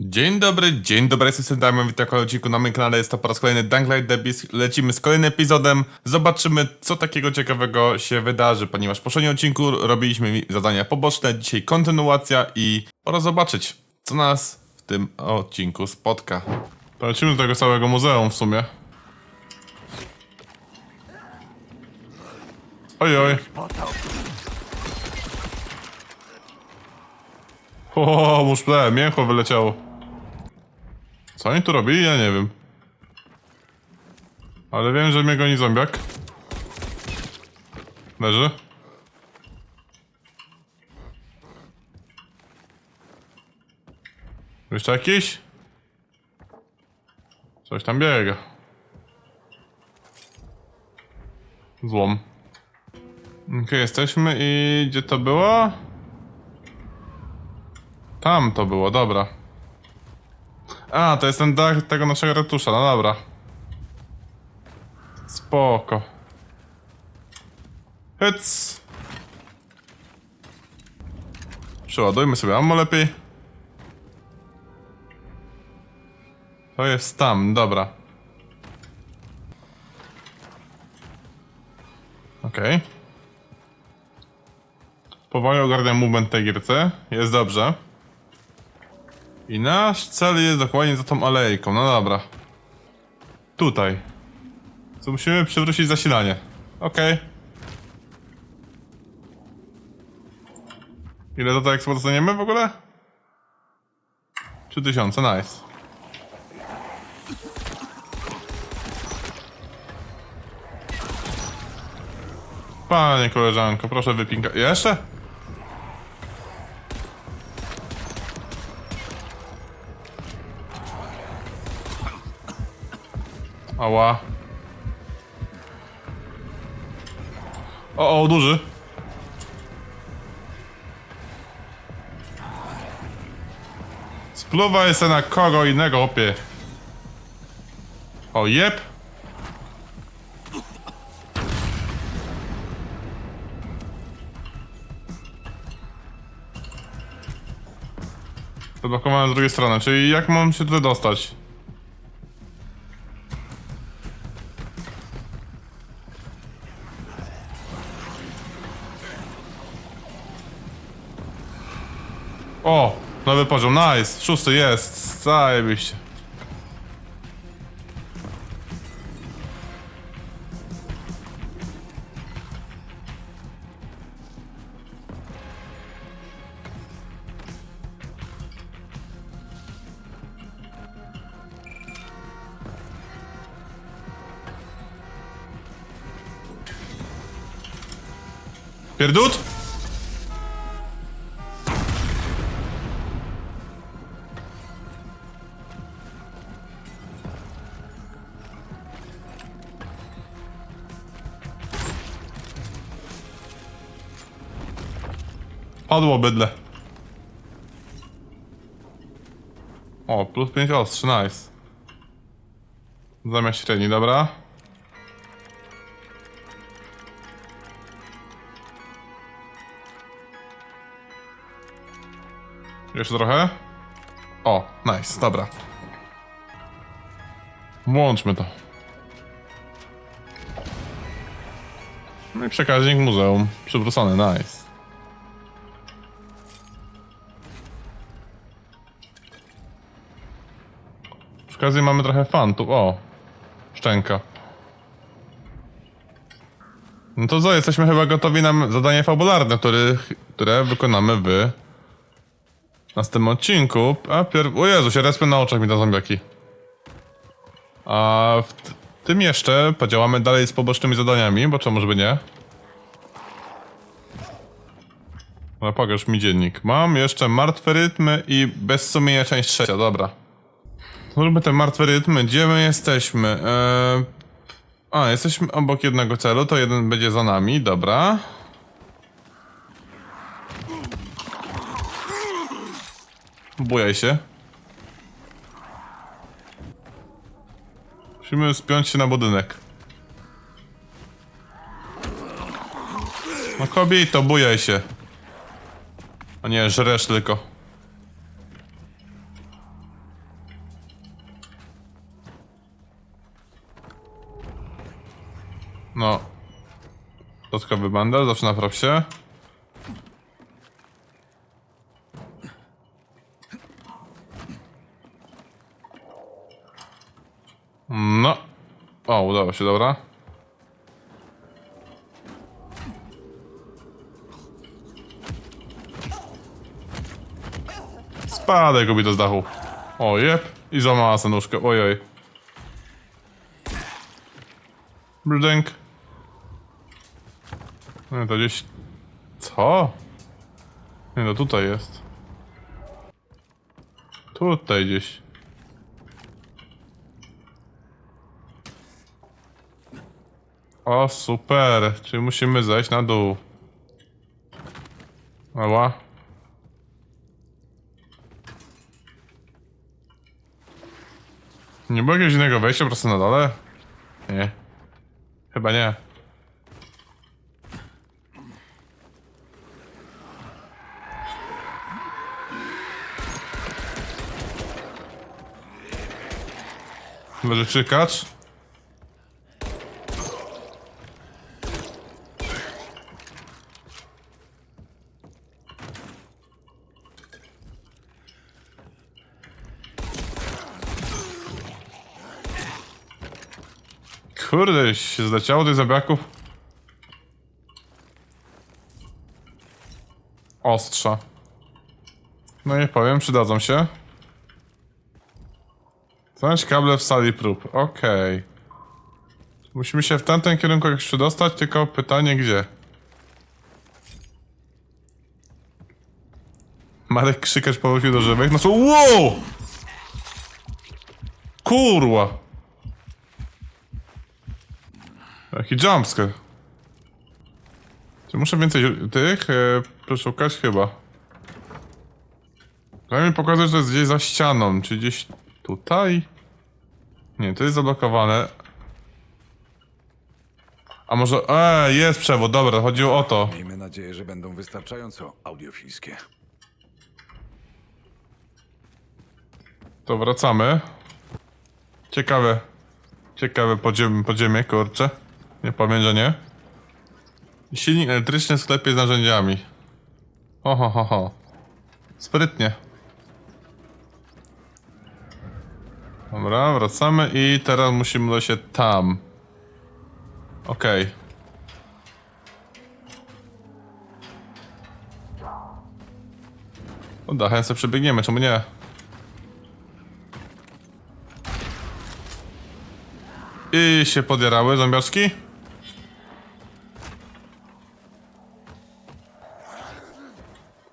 Dzień dobry, dzień dobry, jestem Damian, witam w odcinku na moim kanale, jest to po raz kolejny Dunglight Debis, lecimy z kolejnym epizodem, zobaczymy co takiego ciekawego się wydarzy, ponieważ w poprzednim odcinku robiliśmy zadania poboczne, dzisiaj kontynuacja i pora zobaczyć, co nas w tym odcinku spotka. Lecimy do tego całego muzeum w sumie. Oj, oj. O, muszple, mięcho wyleciało. Co oni tu robili? Ja nie wiem. Ale wiem, że mnie goni zombiak. Leży. Jeszcze jakiś? Coś tam biega. Złom. Okej, jesteśmy i gdzie to było? Tam to było, dobra. A, to jest ten dach tego naszego ratusza, no dobra. Spoko. Hyc. Przeładujmy sobie ammo lepiej. To jest tam, dobra. Okej. Powoli ogarniam movement tej gierce. Jest dobrze. I nasz cel jest dokładnie za tą alejką, no dobra. Tutaj. Co musimy przywrócić zasilanie. Okej. Ile to tak eksploatujemy w ogóle? 3000, nice. Panie koleżanko, proszę wypinka. Jeszcze? Ała. O, o, duży. Spluwaj se na kogo innego, opie. O, jep. Zablokowane z drugiej strony, czyli jak mam się tutaj dostać? Nowy poziom, nice. Szósty jest, zajebiście. Pierdut? Padło bydle. O, plus 5 ostrzy, nice. Zamiast średni, dobra. Jeszcze trochę. O, nice, dobra. Włączmy to. No i przekaźnik muzeum. Przywrócony, nice. Okazji mamy trochę fantów. O, szczęka. No to co, jesteśmy chyba gotowi na zadanie fabularne, który, które wykonamy w następnym odcinku. A pier... O Jezu, się respy na oczach mi te zombiaki. A w tym jeszcze podziałamy dalej z pobocznymi zadaniami, bo czemu żeby nie? No pokaż mi dziennik. Mam jeszcze martwe rytmy i bez sumienia część trzecia, dobra. Zróbmy te martwe rytmy. Gdzie my jesteśmy? Eee... A, jesteśmy obok jednego celu, to jeden będzie za nami, dobra. Bujaj się. Musimy spiąć się na budynek. No kobieto, bujaj się. A nie, żresz tylko. No. Dodatkowy bandel, zawsze na propsie. No. O, udało się, dobra. Spadaj kobieta z dachu. O, jep. I złamała nóżkę, ojoj. Brzdęk. No to gdzieś... Co? Nie no, tutaj jest. Tutaj gdzieś. O, super. Czyli musimy zejść na dół. Ała. Nie było jakiegoś innego wejścia po prostu na dole? Nie. Chyba nie. Może krzykacz? Kurde, się zleciało tych zabiaków. Ostrza. No nie powiem, przydadzą się. Znaleźć kable w sali prób. Okej. Musimy się w tamten kierunku jakoś przedostać, tylko pytanie gdzie? Marek krzykacz powrócił do żywych. No co? Wow! Kurwa! Jaki jumpscare. Czy muszę więcej tych e, przeszukać? Chyba. Prawie mi pokazać, że jest gdzieś za ścianą. Czy gdzieś tutaj? Nie, to jest zablokowane. A może... E, jest przewód, dobra, chodziło o to. Miejmy nadzieję, że będą wystarczająco audiofilskie. To wracamy. Ciekawe. Ciekawe podziemie, podziemie kurczę. Nie że nie. Silnik elektryczny w sklepie z narzędziami. Ho, ho, ho, ho. Sprytnie. Dobra, wracamy i teraz musimy do się tam. Okej. Okay. Dachem sobie przebiegniemy, czemu nie? I się podjarały zombiaczki.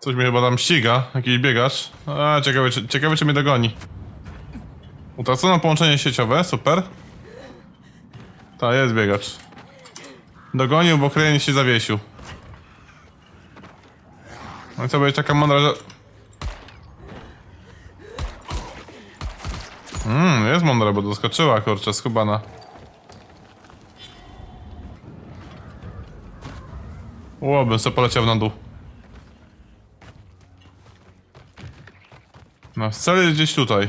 Coś mnie chyba tam ściga, jakiś biegacz. A, ciekawe czy, ciekawe, czy mnie dogoni. Utracono połączenie sieciowe, super. Ta, jest biegacz. Dogonił, bo klient się zawiesił. No i co będzie taka mądra, że... Mmm, jest mądra, bo doskoczyła, kurczę, skubana. Ło, bym sobie poleciał na dół. No, jest gdzieś tutaj.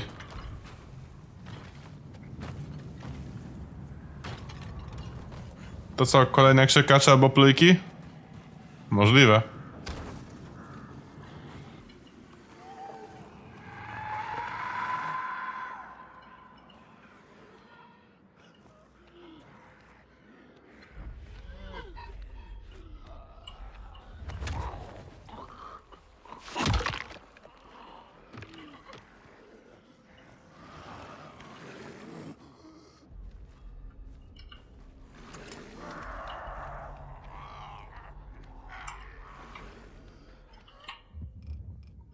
To co, kolejne krzykacze albo plujki? Możliwe.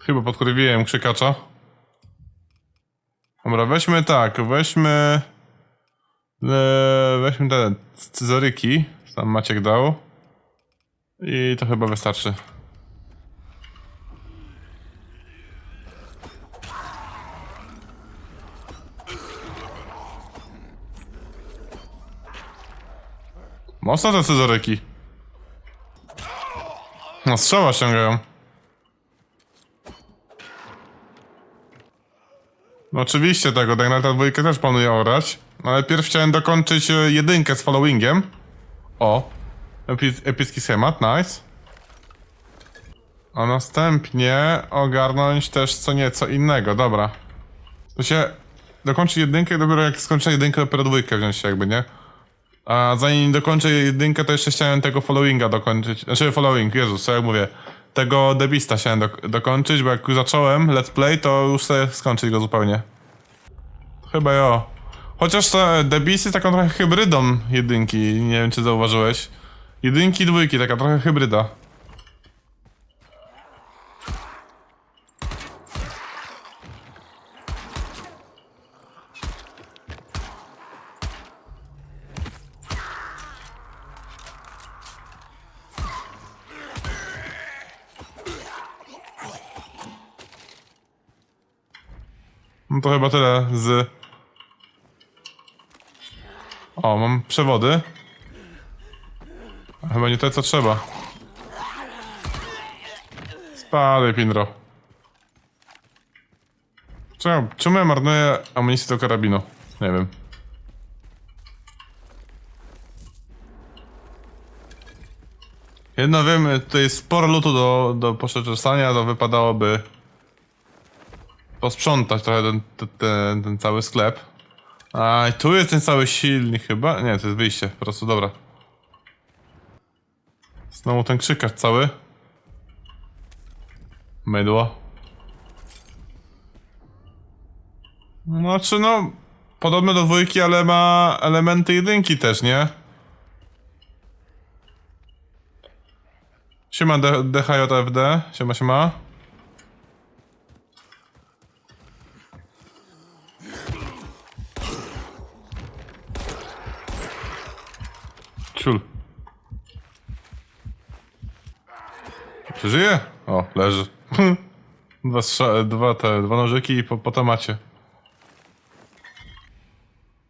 Chyba podkurwiłem krzykacza. Dobra, weźmy tak, weźmy... E, weźmy te scyzoryki, tam Maciek dał. I to chyba wystarczy. Mocno te scyzoryki. No strzała ściągają. No oczywiście tego, na tę dwójkę też planuję orać. Ale pierw chciałem dokończyć e, jedynkę z followingiem. O! Epi epicki schemat, nice. A następnie ogarnąć też co nieco innego, dobra. To się dokończy jedynkę, dopiero jak skończę jedynkę, dopiero dwójkę wziąć się jakby, nie? A zanim dokończę jedynkę, to jeszcze chciałem tego followinga dokończyć. Znaczy following, Jezus, co ja mówię. Tego debista chciałem do dokończyć, bo jak już zacząłem let's play, to już chcę skończyć go zupełnie. Chyba jo. Chociaż te debis jest taką trochę hybrydą jedynki, nie wiem czy zauważyłeś. Jedynki dwójki, taka trochę hybryda. No to chyba tyle z... O, mam przewody. Chyba nie te, co trzeba. Spadaj, Pinro. Czemu, czemu ja marnuję amunicję do karabinu? Nie wiem. Jedno wiem, tutaj jest sporo lutu do, do poszczęsania, to wypadałoby posprzątać trochę ten, ten, ten, cały sklep. A tu jest ten cały silnik chyba? Nie, to jest wyjście, po prostu dobra. Znowu ten krzykacz cały. Mydło. Znaczy no, podobne do dwójki, ale ma elementy jedynki też, nie? Siema DHJFD, siema siema. Przeżyje? O, leży. dwa, dwa te, dwa nożyki i po, po temacie.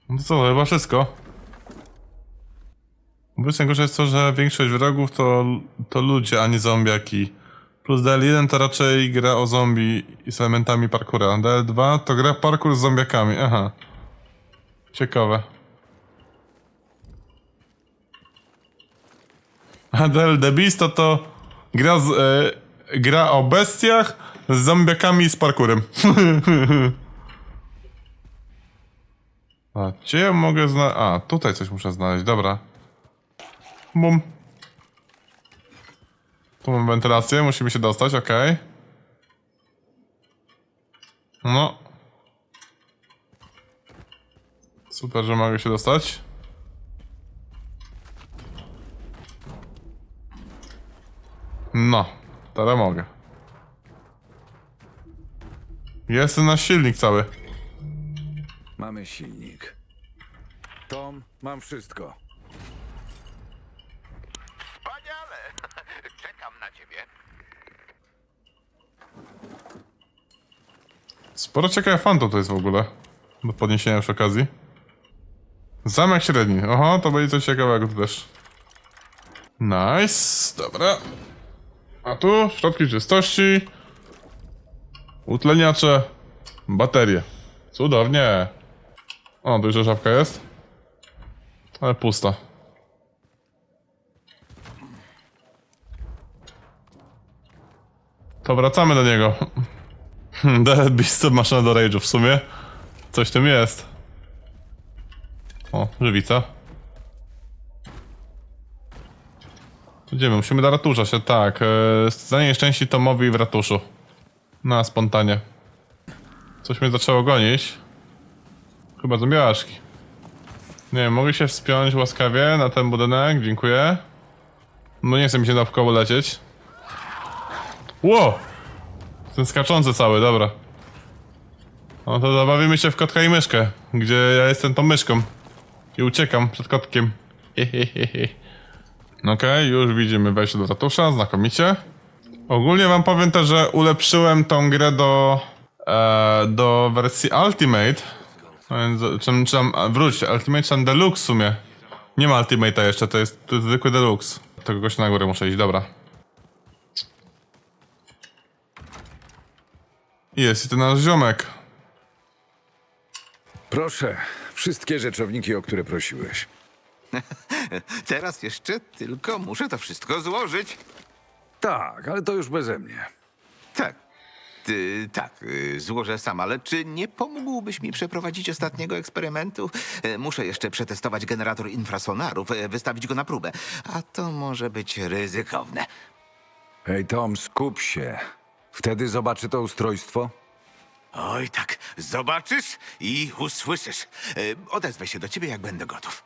No to co, chyba wszystko. Najgorsze jest to, że większość wrogów to, to ludzie, a nie zombiaki. Plus DL1 to raczej gra o zombie i z elementami parkura. DL2 to gra parkour z zombiakami, aha. Ciekawe. A DL The Beast to to gra, z, e, gra o bestiach z zombiakami i z parkurem. A, gdzie ja mogę znaleźć? A, tutaj coś muszę znaleźć, dobra. Bum. Tu mam wentylację, musimy się dostać, okej. No. Super, że mogę się dostać. No, teraz mogę. Jest na silnik cały. Mamy silnik. Tom, mam wszystko. Wspaniale! Czekam na ciebie. Sporo ciekawych fantów to jest w ogóle. Do podniesienia przy okazji. Zamek średni. Oho, to będzie coś ciekawego tu też. Nice. Dobra. A tu środki czystości. Utleniacze. Baterie. Cudownie. O, duża żabka jest. Ale pusta. To wracamy do niego. Dead Beast to maszyna do rage'u w sumie. Coś tym jest. O, żywica. Idziemy, musimy do ratusza się, tak. Yy, Zdanie nieszczęści Tomowi w ratuszu. Na spontanie. Coś mnie zaczęło gonić. Chyba zombiaczki. Nie wiem, się wspiąć łaskawie na ten budynek, dziękuję. No nie chce mi się na koło lecieć. Ło! Ten skaczący cały, dobra. No to zabawimy się w kotka i myszkę, gdzie ja jestem tą myszką. I uciekam przed kotkiem. Hehehe. Okej, już widzimy wejście do ratusza, znakomicie. Ogólnie wam powiem też, że ulepszyłem tą grę do, e, do wersji Ultimate. No więc, Czy, czy tam, a, wróć, Ultimate tam Deluxe w sumie. Nie ma Ultimate'a jeszcze, to jest, to jest zwykły Deluxe. Tego gościa na górę muszę iść, dobra. Jest i ten nasz ziomek. Proszę, wszystkie rzeczowniki, o które prosiłeś. Teraz jeszcze tylko muszę to wszystko złożyć. Tak, ale to już beze mnie. Tak. Ty, tak, y, złożę sam, ale czy nie pomógłbyś mi przeprowadzić ostatniego eksperymentu? Y, Muszę jeszcze przetestować generator infrasonarów, y, wystawić go na próbę. A to może być ryzykowne. Hej, Tom, skup się. Wtedy zobaczy to ustrojstwo. Oj, tak, zobaczysz i usłyszysz. Y, Odezwę się do ciebie, jak będę gotów.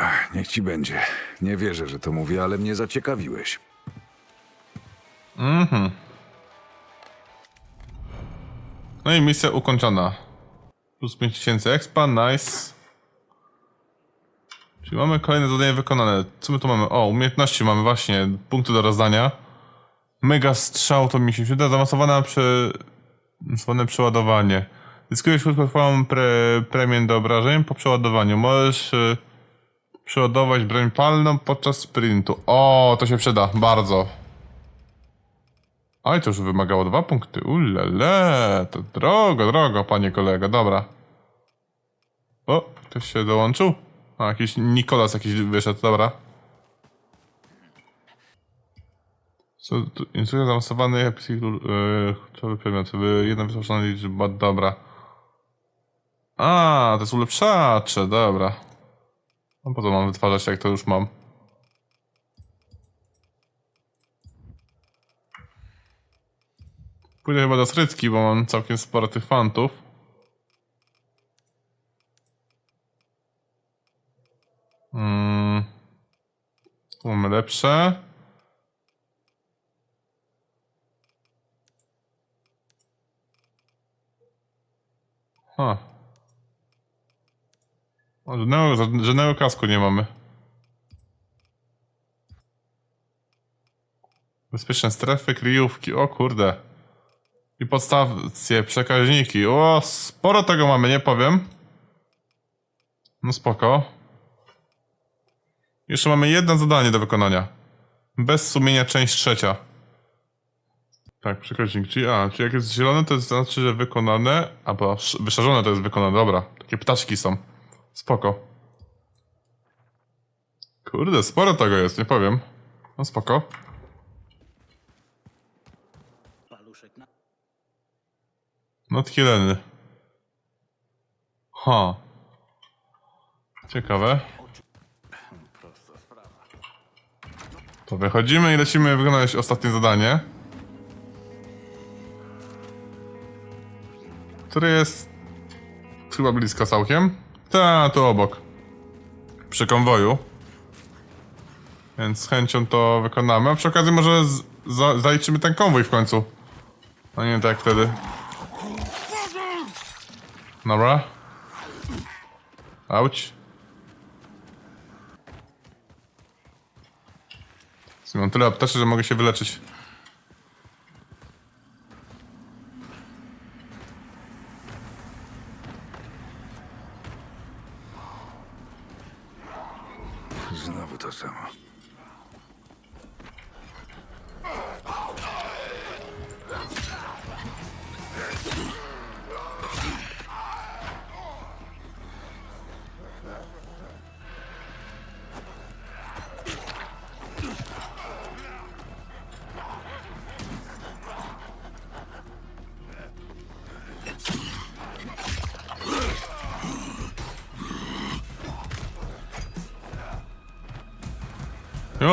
Ach, niech ci będzie. Nie wierzę, że to mówię, ale mnie zaciekawiłeś. No i misja ukończona. Plus 5000 expa, nice. Czyli mamy kolejne zadanie wykonane. Co my tu mamy? O, umiejętności mamy właśnie, punkty do rozdania. Mega strzał to mi się przyda, zaawansowane prze... zaawansowane przeładowanie. Zyskujesz krótkotrwałą pre... premię do obrażeń po przeładowaniu. Możesz y... przeładować broń palną podczas sprintu. O, to się przyda, bardzo. Oj, to już wymagało dwa punkty. Ulele, to drogo, drogo, panie kolego, dobra. O, ktoś się dołączył? A, jakiś Nikolas jakiś wyszedł, dobra. Co, tu, instrukcja zaawansowanej epickich yy, kluczowy przedmiot. Jedna wysłuchana liczba, dobra. A, to jest ulepszacze, dobra. No po co mam wytwarzać, jak to już mam? Pójdę chyba do Srycki, bo mam całkiem sporo tych fantów. Mm. Tu mamy lepsze. Ha. Żadnego, żadnego kasku nie mamy. Bezpieczne strefy, kryjówki, o kurde. I podstacje, przekaźniki. O, sporo tego mamy, nie powiem. No spoko. Jeszcze mamy jedno zadanie do wykonania. Bez sumienia część trzecia. Tak, przekaźnik. Czyli, a, czyli jak jest zielone, to znaczy, że wykonane, albo sz- wyszarzone to jest wykonane. Dobra, takie ptaszki są. Spoko. Kurde, sporo tego jest, nie powiem. No spoko. Nadchyleny. Ha. Ciekawe. To wychodzimy i lecimy wykonać ostatnie zadanie. Które jest chyba blisko całkiem. Ta, tu obok. Przy konwoju. Więc z chęcią to wykonamy. A przy okazji może z, za, zaliczymy ten konwój w końcu. No nie tak wtedy. Dobra. Auć. Mam tyle apteczy, że mogę się wyleczyć. Znowu to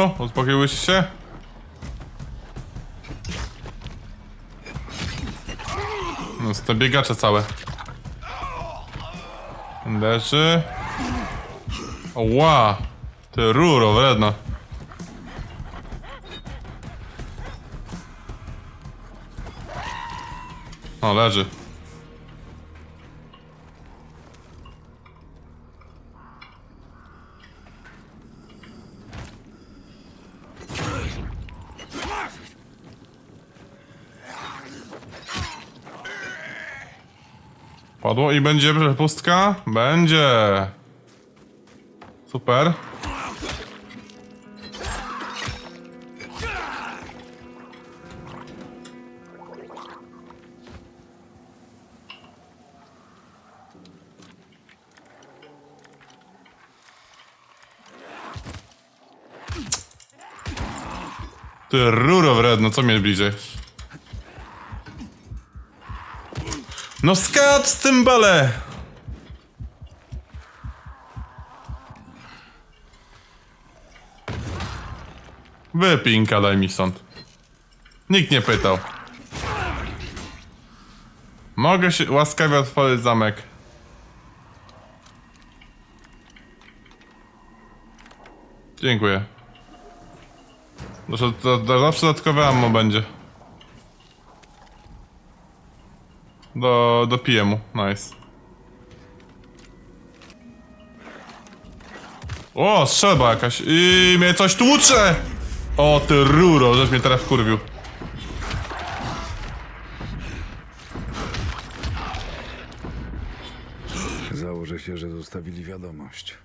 samo. Jo, uspokoiłyście się? No, te biegacze całe. Leży. Ła! Ty ruro, wredna. O, leży. Padło i będzie pustka? Będzie. Super. Ty ruro wredno, co mnie bliżej? No skacz, cymbale! Wypinka, daj mi stąd. Nikt nie pytał. Mogę się łaskawie otworzyć zamek. Dziękuję. Zawsze dodatkowe ammo będzie. Do, do PM-u, nice. O, strzelba jakaś. I mnie coś tłucze! O, ty ruro, żeś mnie teraz wkurwił. Założę się, że zostawili wiadomość.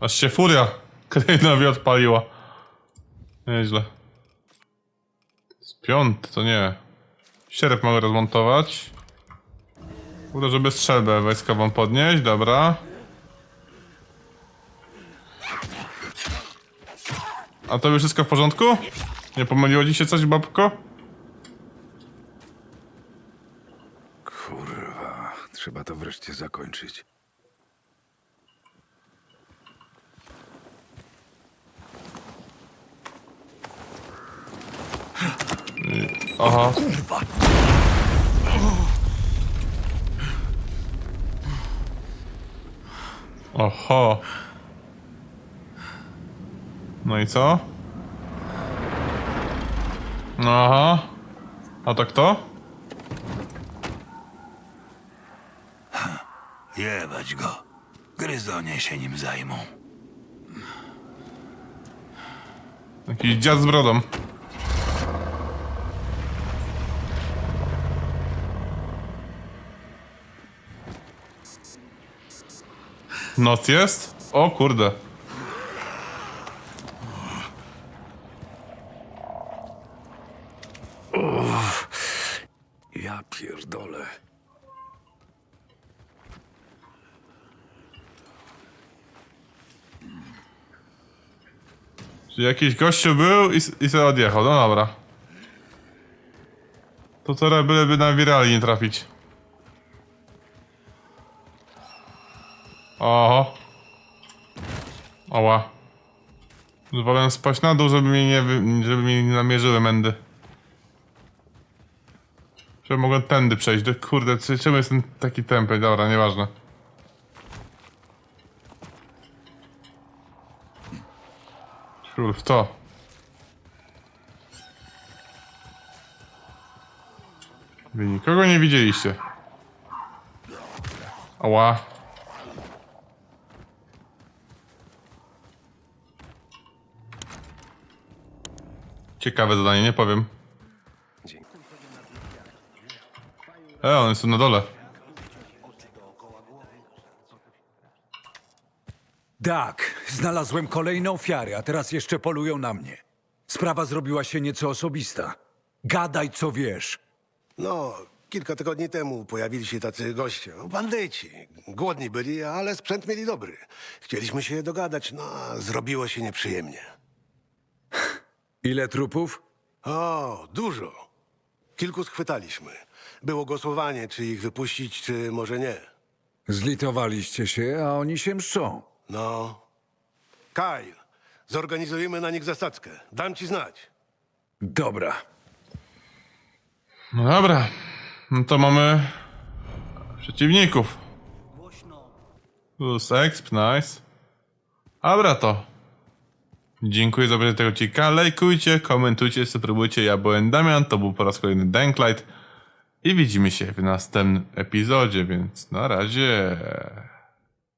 Aż się furia Krainowi odpaliła. Nieźle. Piąty, to nie. Sierp mogę rozmontować. Kurde, żeby strzelbę wojskową podnieść, dobra. A to już wszystko w porządku? Nie pomyliło ci się coś, babko? Kurwa, trzeba to wreszcie zakończyć. Aha. Oho. No i co? Aha. A to kto? Jebać go. Gryzonie się nim zajmą. Jakiś dziad z brodą. Noc jest? O kurde. Ja pierdolę. Czy jakiś gościu był i, s- i sobie odjechał, no dobra. To teraz byleby na wirali nie trafić. Oho. Oła. Wolę spaść na dół, żeby mnie nie, żeby mnie nie namierzyły mędy. Żeby mogłem tędy przejść. Do, kurde, czemu jestem taki tępy? Dobra, nieważne. Król w to. Wy nikogo nie widzieliście. Ała. Ciekawe zadanie, nie powiem. E, one są na dole. Tak, znalazłem kolejne ofiary, a teraz jeszcze polują na mnie. Sprawa zrobiła się nieco osobista. Gadaj, co wiesz. No, kilka tygodni temu pojawili się tacy goście, no, bandyci. Głodni byli, ale sprzęt mieli dobry. Chcieliśmy się dogadać, no a zrobiło się nieprzyjemnie. Ile trupów? O, dużo. Kilku schwytaliśmy. Było głosowanie, czy ich wypuścić, czy może nie. Zlitowaliście się, a oni się mszczą. No. Kyle, zorganizujemy na nich zasadzkę. Dam ci znać. Dobra. No dobra. No to mamy przeciwników. Plus exp, nice. Dobra to. Dziękuję za obejrzenie tego odcinka. Lajkujcie, komentujcie, subskrybujcie. Ja byłem Damian, to był po raz kolejny Danklight. I widzimy się w następnym epizodzie, więc na razie.